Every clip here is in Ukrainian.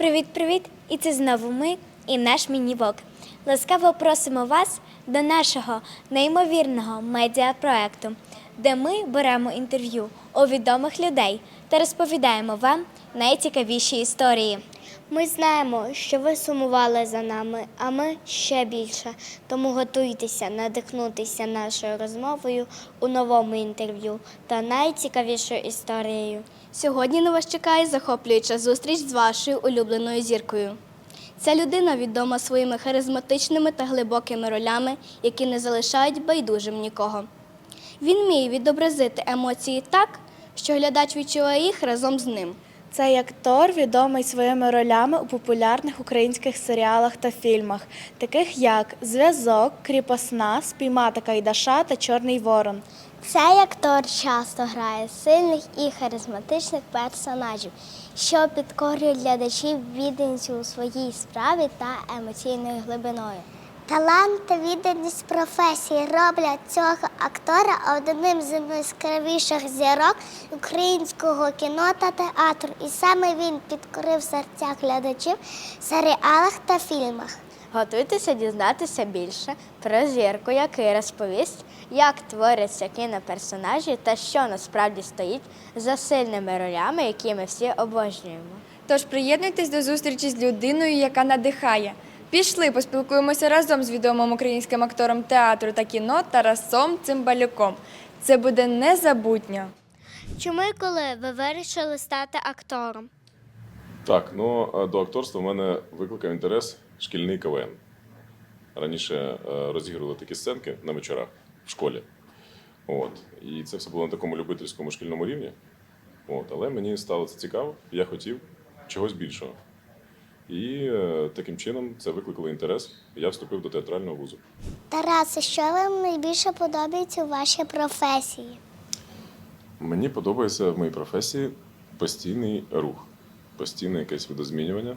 Привіт-привіт! І це знову ми і наш міні-вок. Ласкаво просимо вас до нашого неймовірного медіапроекту, де ми беремо інтерв'ю у відомих людей та розповідаємо вам найцікавіші історії. Ми знаємо, що ви сумували за нами, а ми ще більше. Тому готуйтеся надихнутися нашою розмовою у новому інтерв'ю та найцікавішою історією. Сьогодні на вас чекає захоплююча зустріч з вашою улюбленою зіркою. Ця людина відома своїми харизматичними та глибокими ролями, які не залишають байдужим нікого. Він вміє відобразити емоції так, що глядач відчуває їх разом з ним. Цей актор відомий своїми ролями у популярних українських серіалах та фільмах, таких як Зв'язок, Кріпосна, Спіймати Кайдаша та Чорний Ворон. Цей актор часто грає сильних і харизматичних персонажів, що підкорюють глядачів відданістю у своїй справі та емоційною глибиною. Талант та відданість професії роблять цього актора одним з найяскравіших зірок українського кіно та театру, і саме він підкорив серця глядачів в серіалах та фільмах. Готуйтеся дізнатися більше про зірку, який розповість, як творяться кіноперсонажі та що насправді стоїть за сильними ролями, які ми всі обожнюємо. Тож приєднуйтесь до зустрічі з людиною, яка надихає. Пішли, поспілкуємося разом з відомим українським актором театру та кіно Тарасом Цимбалюком. Це буде незабутньо. Чому і коли ви вирішили стати актором? Так, ну до акторства в мене викликав інтерес шкільний КВН. Раніше е, розігрували такі сценки на вечорах в школі. От. І це все було на такому любительському шкільному рівні. От. Але мені стало це цікаво, я хотів чогось більшого. І е, таким чином це викликало інтерес. Я вступив до театрального вузу. Тарасе, що вам найбільше подобається у вашій професії? Мені подобається в моїй професії постійний рух, постійне якесь видозмінювання.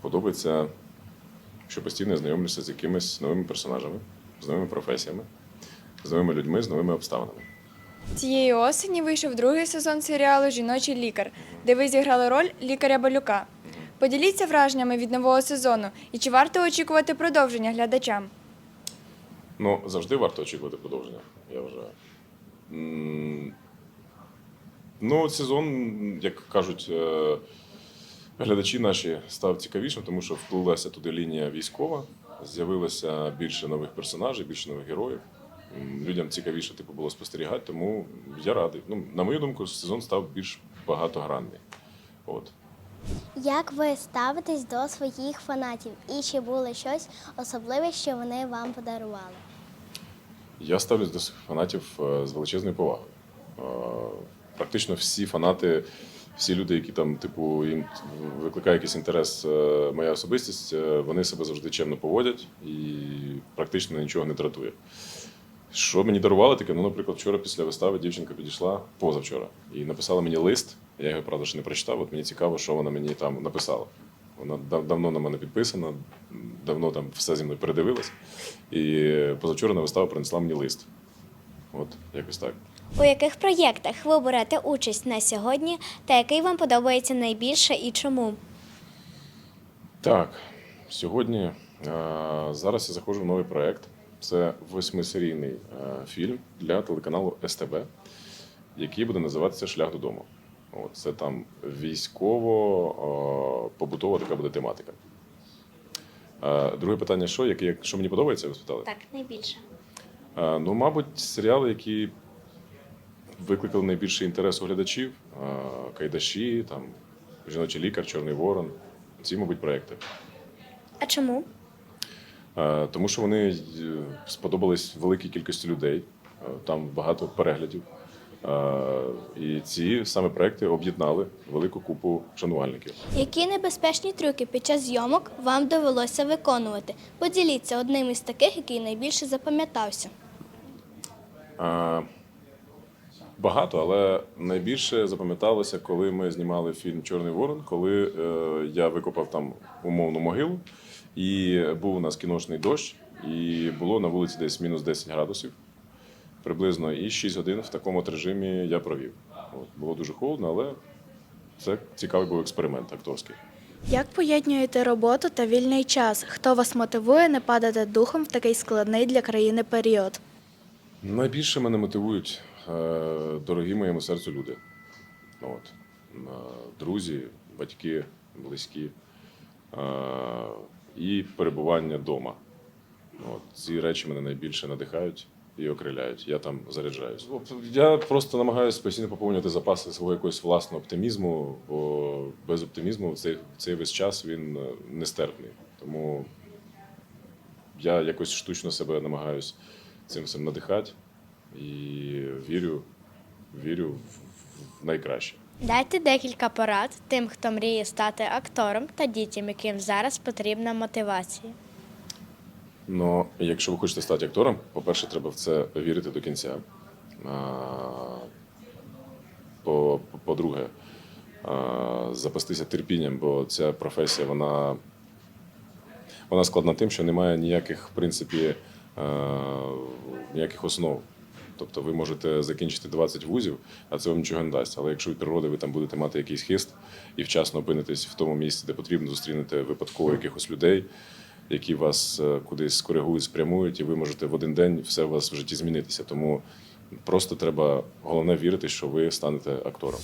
Подобається, що постійно я знайомлюся з якимись новими персонажами, з новими професіями, з новими людьми, з новими обставинами. Цієї осені вийшов другий сезон серіалу Жіночий лікар, де ви зіграли роль лікаря Балюка. Поділіться враженнями від нового сезону і чи варто очікувати продовження глядачам? Ну, завжди варто очікувати продовження, я вважаю. Ну, сезон, як кажуть, е, глядачі наші став цікавішим, тому що вплилася туди лінія військова, з'явилося більше нових персонажів, більше нових героїв. Людям цікавіше типу, було спостерігати, тому я радий. Ну, на мою думку, сезон став більш багатогранний. От. Як ви ставитесь до своїх фанатів? І чи було щось особливе, що вони вам подарували? Я ставлюсь до своїх фанатів е, з величезною повагою. Е, Практично всі фанати, всі люди, які там, типу, їм викликає якийсь інтерес, е, моя особистість, вони себе завжди чемно поводять і практично нічого не дратує. Що мені дарували таке? Ну, наприклад, вчора після вистави дівчинка підійшла позавчора і написала мені лист. Я його, правда, ще не прочитав. От мені цікаво, що вона мені там написала. Вона дав- давно на мене підписана, давно там все зі мною передивилась. І позавчора на виставу принесла мені лист. От, якось так. У яких проєктах ви берете участь на сьогодні та який вам подобається найбільше і чому? Так, сьогодні е, зараз я заходжу в новий проєкт. Це восьмисерійний е, фільм для телеканалу СТБ, який буде називатися Шлях додому. От, це там військово-побутова така буде тематика. Е, друге питання: що? Яке, що мені подобається, ви спитали? Так, найбільше. Е, Ну, мабуть, серіали, які викликали найбільший інтерес у глядачів: е, Кайдаші, там, Жіночий лікар, Чорний Ворон. Ці, мабуть, проекти. А чому? Е, Тому що вони е, сподобались великій кількості людей, е, там багато переглядів. І ці саме проекти об'єднали велику купу шанувальників. Які небезпечні трюки під час зйомок вам довелося виконувати? Поділіться одним із таких, який найбільше запам'ятався. Багато, але найбільше запам'яталося, коли ми знімали фільм Чорний Ворон, коли я викопав там умовну могилу, і був у нас кіношний дощ, і було на вулиці десь мінус 10 градусів приблизно, і 6 годин в такому от режимі я провів. От, було дуже холодно, але це цікавий був експеримент акторський. Як поєднуєте роботу та вільний час? Хто вас мотивує не падати духом в такий складний для країни період? Найбільше мене мотивують е, дорогі моєму серцю люди. От. Е, Друзі, батьки, близькі е, і перебування вдома. Ці речі мене найбільше надихають і окриляють. Я там заряджаюсь. Я просто намагаюся постійно поповнювати запаси свого якогось власного оптимізму, бо без оптимізму цей, цей весь час він е, нестерпний. Тому я якось штучно себе намагаюсь цим всім надихати і вірю, вірю в найкраще. Дайте декілька порад тим, хто мріє стати актором та дітям, яким зараз потрібна мотивація. Ну, якщо ви хочете стати актором, по-перше, треба в це вірити до кінця. По- по- По-друге, запастися терпінням, бо ця професія вона, вона складна тим, що немає ніяких, в принципі, ніяких основ. Тобто ви можете закінчити 20 вузів, а це вам нічого не дасть. Але якщо від природи ви там будете мати якийсь хист і вчасно опинитесь в тому місці, де потрібно, зустрінете випадково якихось людей, які вас е, кудись скоригують, спрямують, і ви можете в один день все у вас в житті змінитися. Тому просто треба головне вірити, що ви станете актором.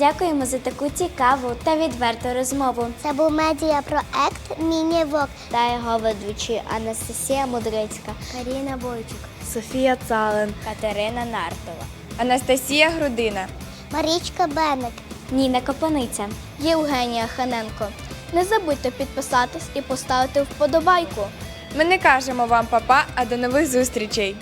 Дякуємо за таку цікаву та відверту розмову. Це був медіапроект Міні-Вок та його ведучі Анастасія Мудрицька, Каріна Бойчук, Софія Цален. Катерина Нартова. Анастасія Грудина. Марічка Беник. Ніна Копаниця. Євгенія Ханенко. Не забудьте підписатись і поставити вподобайку. Ми не кажемо вам папа, а до нових зустрічей.